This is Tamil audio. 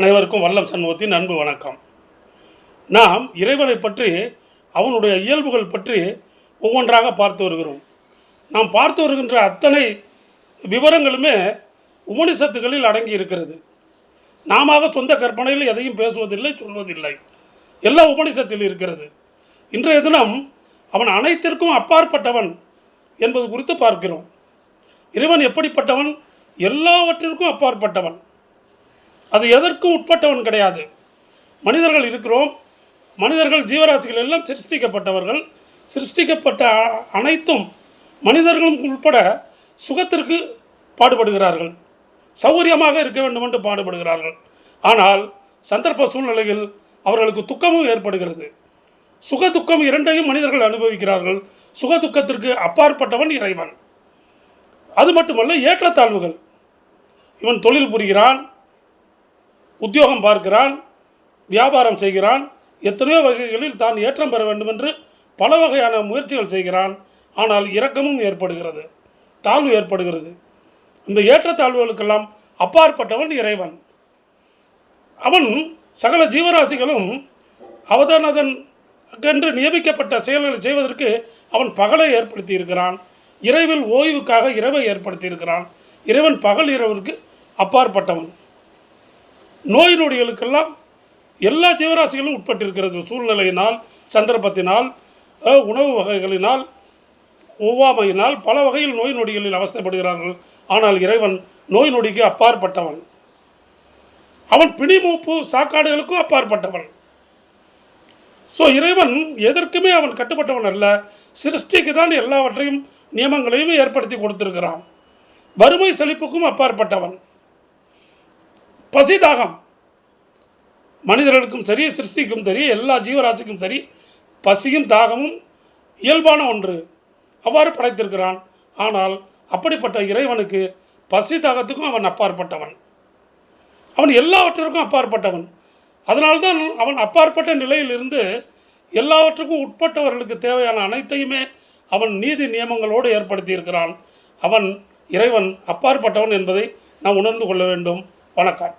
அனைவருக்கும் வல்லம் சண்முகத்தின் அன்பு வணக்கம். நாம் இறைவனை பற்றி அவனுடைய இயல்புகள் பற்றி ஒவ்வொன்றாக பார்த்து வருகிறோம். நாம் பார்த்து வருகின்ற அத்தனை விவரங்களுமே உபனிஷத்துகளில் அடங்கி இருக்கிறது. நாம சொந்த கற்பனையில் எதையும் பேசுவதில்லை சொல்வதில்லை. எல்லாம் உபனிஷத்தில் இருக்கிறது. இன்றைய தினம் அவன் அனைத்திற்கும் அப்பாற்பட்டவன் என்பது குறித்து பார்க்கிறோம். இறைவன் எப்படிப்பட்டவன்? எல்லாவற்றிற்கும் அப்பாற்பட்டவன். அது எதற்கும் உட்பட்டவன் கிடையாது. மனிதர்கள் இருக்கிறோம். மனிதர்கள் ஜீவராசிகள் எல்லாம் சிருஷ்டிக்கப்பட்டவர்கள். சிருஷ்டிக்கப்பட்ட அ- அனைத்தும் மனிதர்களும் உட்பட சுகத்திற்கு பாடுபடுகிறார்கள். சௌகரியமாக இருக்க வேண்டும் என்று பாடுபடுகிறார்கள். ஆனால் சந்தர்ப்ப சூழ்நிலையில் அவர்களுக்கு துக்கமும் ஏற்படுகிறது. சுக துக்கம் இரண்டையும் மனிதர்கள் அனுபவிக்கிறார்கள். சுக துக்கத்திற்கு அப்பாற்பட்டவன் இறைவன். அது மட்டுமல்ல ஏற்றத்தாழ்வுகள். இவன் தொழில் புரிகிறான். உத்தியோகம் பார்க்கிறான் வியாபாரம் செய்கிறான் எத்தனையோ வகைகளில் தான் ஏற்றம் பெற வேண்டும் என்று பல வகையான முயற்சிகள் செய்கிறான். ஆனால் இரக்கமும் ஏற்படுகிறது தாழ்வு ஏற்படுகிறது. இந்த ஏற்றத்தாழ்வுகளுக்கெல்லாம் அப்பாற்பட்டவன் இறைவன். அவன் சகல ஜீவராசிகளும் அவதானதன் என்று நியமிக்கப்பட்ட செயல்களை செய்வதற்கு அவன் பகலை ஏற்படுத்தி இருக்கிறான் இரவில் ஓய்வுக்காக இரவை ஏற்படுத்தி இருக்கிறான் இறைவன் பகல் இரவிற்கு அப்பாற்பட்டவன். நோய் நொடிகளுக்கெல்லாம் எல்லா ஜீவராசிகளும் உட்பட்டிருக்கிறது. சூழ்நிலையினால் சந்தர்ப்பத்தினால் உணவு வகைகளினால் ஒவ்வாமையினால் பல வகையில் நோய் நொடிகளில் அவஸ்தைப்படுகிறார்கள். ஆனால் இறைவன் நோய் நொடிக்கு அப்பாற்பட்டவன். அவன் பிணிமூப்பு சாக்காடுகளுக்கும் அப்பாற்பட்டவன். ஸோ இறைவன் எதற்குமே அவன் கட்டுப்பட்டவன் அல்ல. சிருஷ்டிக்கு தான் எல்லாவற்றையும் நியமங்களையும் ஏற்படுத்தி கொடுத்திருக்கிறான். வறுமை செழிப்புக்கும் அப்பாற்பட்டவன். பசிதாகம். மனிதர்களுக்கும் சரி சிருஷ்டிக்கும் சரி எல்லா ஜீவராசிக்கும் சரி பசியும் தாகமும் இயல்பான ஒன்று. அவ்வாறு படைத்திருக்கிறான். ஆனால் அப்படிப்பட்ட இறைவனுக்கு பசி தாகத்துக்கும் அவன் அப்பாற்பட்டவன். அவன் எல்லாவற்றிற்கும் அப்பாற்பட்டவன். அதனால்தான் அவன் அப்பாற்பட்ட நிலையிலிருந்து எல்லாவற்றுக்கும் உட்பட்டவர்களுக்கு தேவையான அனைத்தையுமே அவன் நீதி நியமங்களோடு ஏற்படுத்தியிருக்கிறான். அவன் இறைவன் அப்பாற்பட்டவன் என்பதை நாம் உணர்ந்து கொள்ள வேண்டும். வணக்கம்.